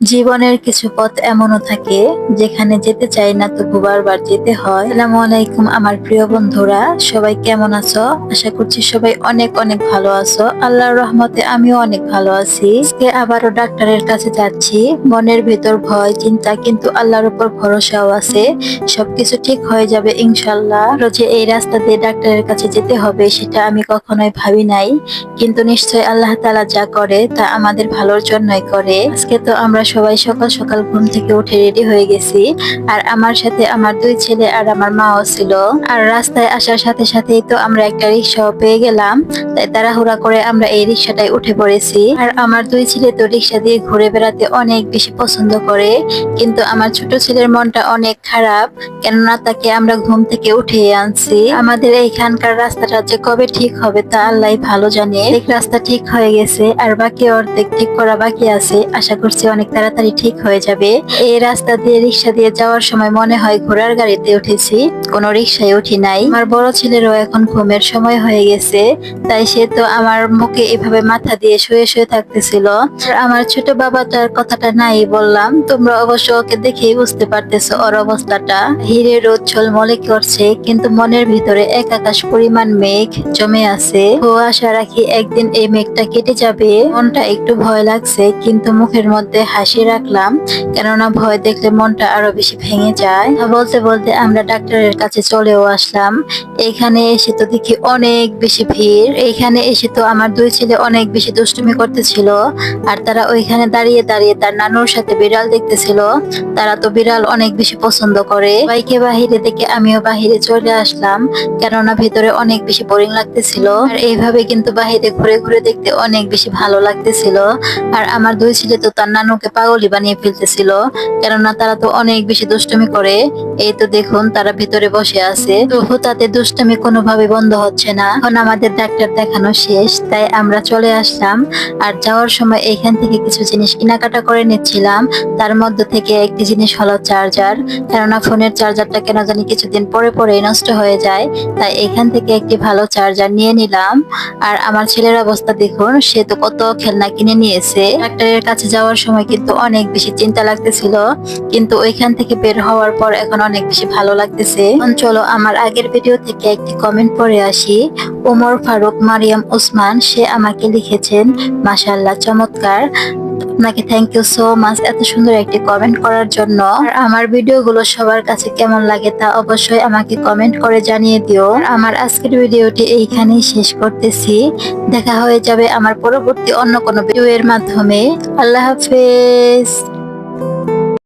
জীবনের কিছু পথ এমনও থাকে যেখানে যেতে চাই না তবু বারবার যেতে হয়। আসসালামু আলাইকুম আমার প্রিয় বন্ধুরা, সবাই কেমন আছো? আশা করছি সবাই অনেক অনেক ভালো আছো। আল্লাহর রহমতে আমিও অনেক ভালো আছি। আজকে আবারও ডাক্তারের কাছে যাচ্ছি। মনের ভিতর ভয়, চিন্তা, কিন্তু আল্লাহর উপর ভরসাও আছে। সবকিছু ঠিক হয়ে যাবে ইনশাল্লাহ রোজে এই রাস্তা দিয়ে ডাক্তারের কাছে যেতে হবে, সেটা আমি কখনোই ভাবি নাই। কিন্তু নিশ্চয় আল্লাহ তাআলা যা করে, তা আমাদের ভালোর জন্যই করে। আজকে তো আমরা সবাই সকাল সকাল ঘুম থেকে উঠে রেডি হয়ে গেছি। আর আমার সাথে আমার দুই ছেলে আর আমার মাও ছিল। আর রাস্তায় আসার সাথে সাথেই তো আমরা একটা রিক্সাও পেয়ে গেলাম। তাই তাড়াহুড়া করে আমরা এই রিক্সাটায় উঠে পড়েছি। আর আমার দুই ছেলে তো রিক্সা দিয়ে ঘুরে বেড়াতে অনেক বেশি পছন্দ করে। কিন্তু আমার ছোট ছেলের মনটা অনেক খারাপ, কেননা তাকে আমরা ঘুম থেকে উঠিয়ে আনছি। আমাদের এইখানকার রাস্তাটা যে কবে ঠিক হবে তা আল্লাহ ভালো জানে। রাস্তা ঠিক হয়ে গেছে, আর বাকি অর্ধেক ঠিক করা বাকি আছে। আশা করছি অনেক তাড়াতাড়ি ঠিক হয়ে যাবে। এই রাস্তা দিয়ে রিক্সা দিয়ে যাওয়ার সময় মনে হয় ঘোড়ার গাড়িতে উঠেছি। কোনো রিক্সায় উঠি নাই। আমার বড় ছেলেরও এখন ঘুমের সময় হয়ে গেছে। তাই সে তো আমার মুখে এভাবে মাথা দিয়ে শুয়ে শুয়ে থাকতেছিল। আমার ছোট বাবাটার কথাটা নাই বললাম। তোমরা অবশ্য ওকে দেখেই বুঝতে পারতেছো ওর অবস্থাটা। হিরে রোদ ঝলমলে করছে, কিন্তু মনের ভিতরে এক আকাশ পরিমাণ মেঘ জমে আছে। ও আশা রাখি একদিন এই মেঘটা কেটে যাবে। মনটা একটু ভয় লাগছে, কিন্তু মুখের মধ্যে হাসি রাখলাম, কেননা ভয় দেখলে মনটা আরও বেশি ভেঙে যায়। বলতে বলতে আমরা ডাক্তারের কাছে চলেও আসলাম। এখানে এসে তো দেখি অনেক বেশি ভিড়। এইখানে এসে তো আমার দুই ছেলে অনেক বেশি দুষ্টুমি করতেছিল। আর তারা ওইখানে দাঁড়িয়ে দাঁড়িয়ে তার নানুর সাথে বিড়াল দেখতেছিল। তারা তো বিড়াল অনেক বেশি পছন্দ করে। বাইকে বাহিরে দেখে আমিও বাহিরে চলে আসলাম, কেননা ভেতরে অনেক বেশি বোরিং লাগতেছিল। আর এইভাবে কিন্তু বাহিরে ঘুরে ঘুরে দেখতে অনেক বেশি ভালো লাগতেছিল। আর আমার দুই ছেলে তো তার নানুকে পাগলি বানিয়ে ফেলতেছিল। কেননা তারা তো অনেক বেশি দুষ্টুমি করে। এই তো দেখুন, তারা ভিতরে বসে আছে। তবু তাতে দুষ্টুমি কোনোভাবে বন্ধ হচ্ছে না। এখন আমাদের ডাক্তার দেখানো শেষ, তাই আমরা চলে আসলাম। আর যাওয়ার সময় এইখান থেকে কিছু জিনিস কেনাকাটা করে নিচ্ছিলাম। তার মধ্যে থেকে একটি জিনিস হলো চার্জার। কেননা ফোনের চার্জারটা কেন জানি কিছুদিন পরে পরে নষ্ট হয়ে যায়। তাই এখান থেকে একটি ভালো চার্জার নিয়ে নিলাম। আর আমার ছেলের অবস্থা দেখুন, সে তো কত খেলনা কিনে নিয়েছে। ডাক্তারের কাছে যাওয়ার সময় কিন্তু অনেক বেশি চিন্তা লাগতেছিল, কিন্তু ওইখান থেকে বের হওয়ার পর এখন অনেক বেশি ভালো লাগতেছে। চলো, আমার আগের ভিডিও থেকে একটি কমেন্ট পড়ে আসি। ওমর ফারুক মারিয়াম ওসমান, সে আমাকে লিখেছেন মাসাল্লাহ চমৎকার। আপনাকে থ্যাংক ইউ সো মাচ এত সুন্দর একটি কমেন্ট করার জন্য। আর আমার ভিডিওগুলো সবার কাছে কেমন লাগে তা অবশ্যই আমাকে কমেন্ট করে জানিয়ে দিও। আমার আজকের ভিডিওটি এইখানেই শেষ করতেছি। দেখা হয়ে যাবে আমার পরবর্তী অন্য কোনো ভিডিও এর মাধ্যমে। আল্লাহ হাফেজ।